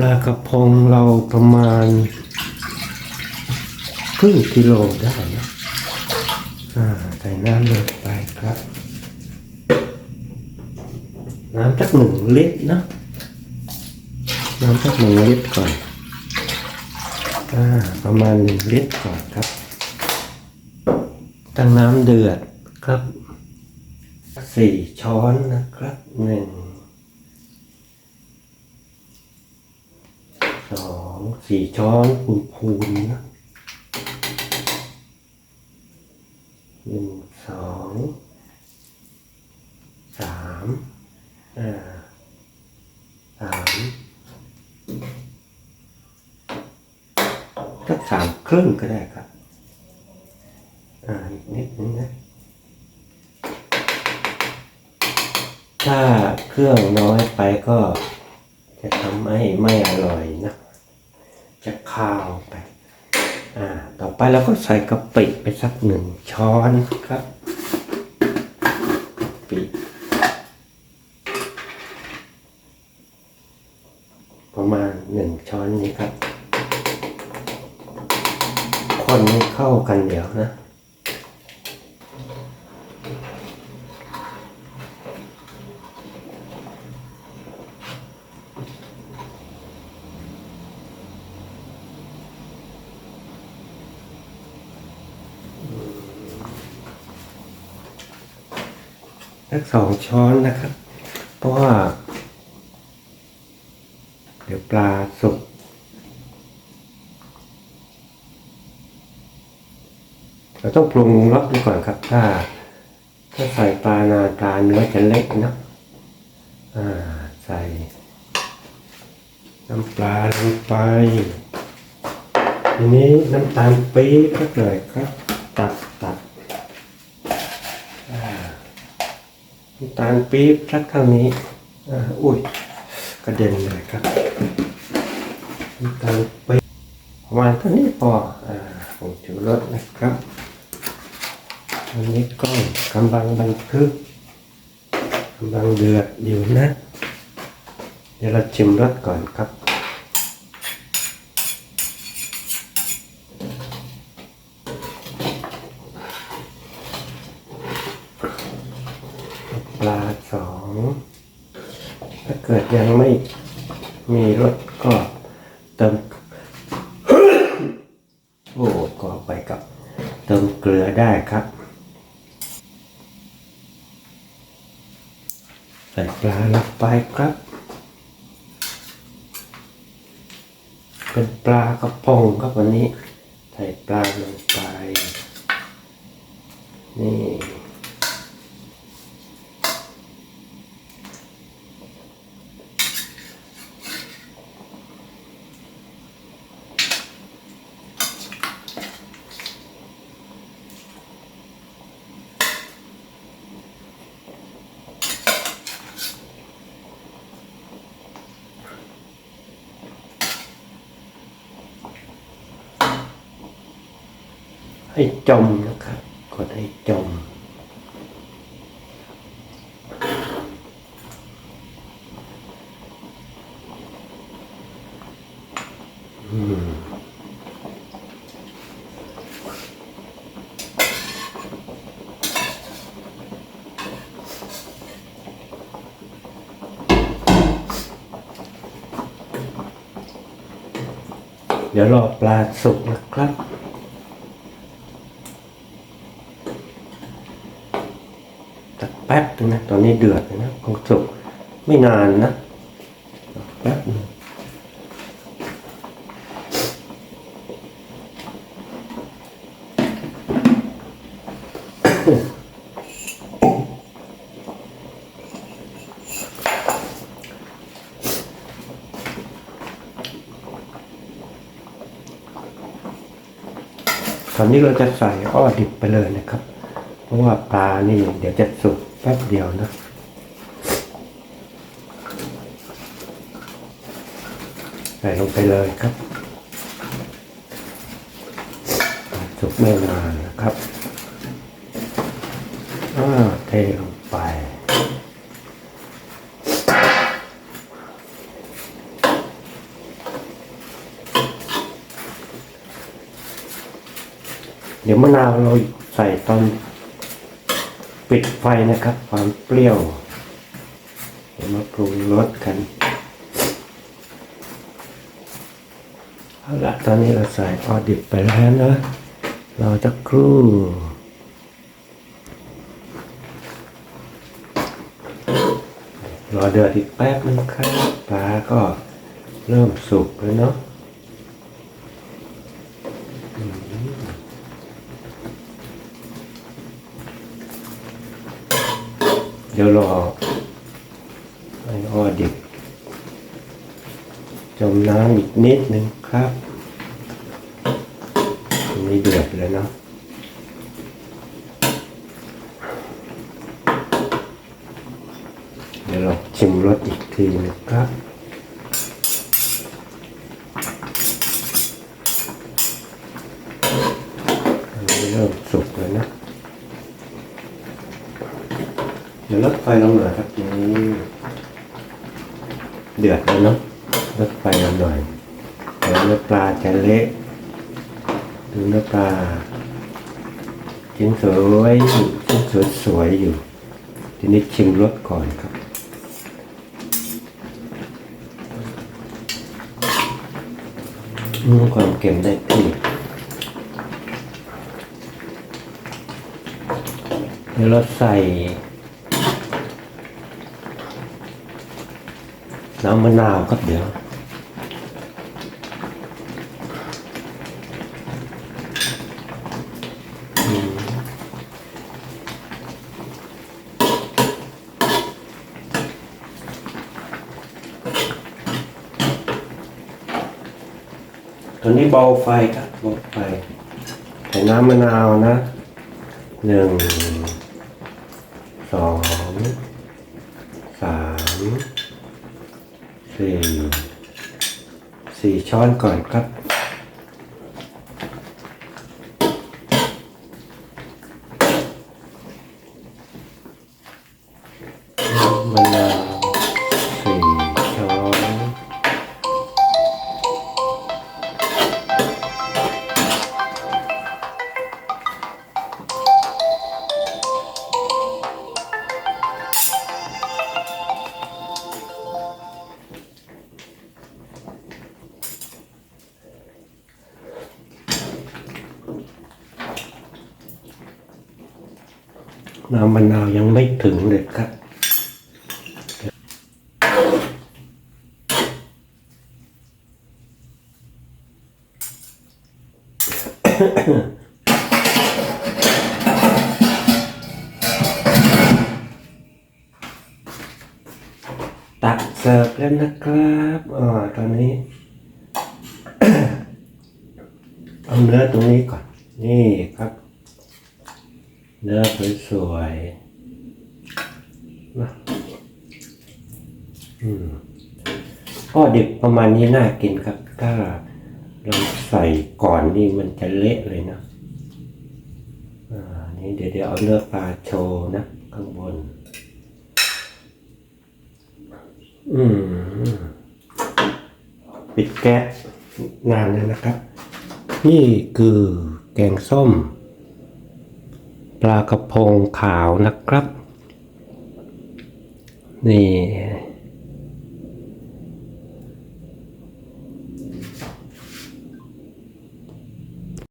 ปลากระพงเราประมาณครึ่งกิโลได้นะอ่าใส่น้ำลงไปครับ น้ำสักหนึ่งลิตรนะน้ำสักหนึ่งลิตรก่อนอ่าประมาณหนึ่งลิตรก่อนครับ ตั้งน้ำเดือดครับสี่ช้อนนะครับหนึ่งสอง สี่ช้อนคูณคูณนะหนึ่งสองสามอ่าสามก็สามครึ่งก็ได้ครับ อ่าอีกนิดนึงนะถ้าเครื่องน้อยไปก็จะทำให้ไม่อร่อยนะ จะข้าวไป อ่า ต่อไปเราก็ใส่กะปิไปสักหนึ่งช้อนครับกะปิประมาณหนึ่งช้อนนี้ครับ คนให้เข้ากันเดี๋ยวนะ สักสองช้อนนะครับ เพราะว่า เดี๋ยวปลาสุกเราต้องปรุงรสดูก่อนครับ ถ้า ถ้าใส่ปลานาปลาเนื้อจะเล็กนะอ่าใส่น้ำปลาลงไป ทีนี้น้ำตาลปี๊บก็เลยครับ ตัดตัด น้ำ ตาลปี๊บชัดเท่านี้อ,อุ้ยกระเด็นเลยครับตาลปี๊บประมาณเท่านี้พออผมชูรสนะครับอันนี้ก็กำลังบันทึกกำลังเดือดอยู่นะ เดี๋ยวเราชิมรสก่อนครับ ปลาสอง ถ้าเกิดยังไม่มีรสก็เติมโอ้ก็ไปกับเติมเกลือได้ครับ ใส่ปลาลงไปครับ เป็นปลากระพงครับวันนี้ ใส่ปลาลงไป นี่ ให้จมนะครับ กดให้จม อืมเดี๋ยวรอปลาสุกนะครับ สั กแป๊บนึงนะตอนนี้เดือดเลยนะคงสุกไม่นานนะแป๊บนึงตอนนี้เราจะใส่อ้อดิบไปเลยนะครับ เพราะว่าปลานี่เดี๋ยวจะสุก แป๊บเดียวนะใส่ลงไปเลยครับจุกไม่นานนะครับเทลงไป เดี๋ยวมะนาวเราใส่ตอน ปิดไฟนะครับ ความเปรี้ยวเดี๋ยวมาปรุงรสกันเอาละตอนนี้เราใส่ออดิบไปแล้วนะเราจะครู่รอเดือดอีกแป๊บนึงครับปลาก็เริ่มสุกแล้วเนาะอืมเดี๋ยวรอไอ้ออดิบจมน้ำอีกนิดนึงครับอันนี้เดือดเลยเนาะเดี๋ยวเราชิมรสอีกทีนะครับ อันนี้เริ่มสุกแล้วนะ เดี๋ยวลดไฟลงหน่อยครับทีนี้เดือดแล้วเนาะลดไฟลงหน่อยเดี๋ยวเนื้อปลาจะเละดูเนื้อปลาชิ้นสวยชิ้นสวยสวยอยู่ ทีนี้ชิมรสก่อนครับอืมความเค็มได้ที่เดี๋ยวเราใส่ น้ำมะนาวครับเดี๋ยว ตอนนี้เบาไฟครับเบาไฟใส่น้ำมะนาวนะหนึ่งสองสาม สี่สี่ช้อนก่อนครับ น้ำมะนาวยังไม่ถึงเลยครับตักเสิร์ฟแล้วนะครับอ่าตอนนี้ เอาเนื้อตรงนี้ก่อน นี่ครับ เนื้อสวยๆนะอืมก็ดิบประมาณนี้น่ากินครับ ถ้าเราใส่ก่อนนี่มันจะเละเลยนะอ่านี่เดี๋ยวเดี๋ยวเอาเนื้อปลาโชว์นะ ข้างบน อืม ปิดแก๊สนานแล้วนะครับ นี่คือแกงส้ม ปลากระพงขาวนะครับ นี่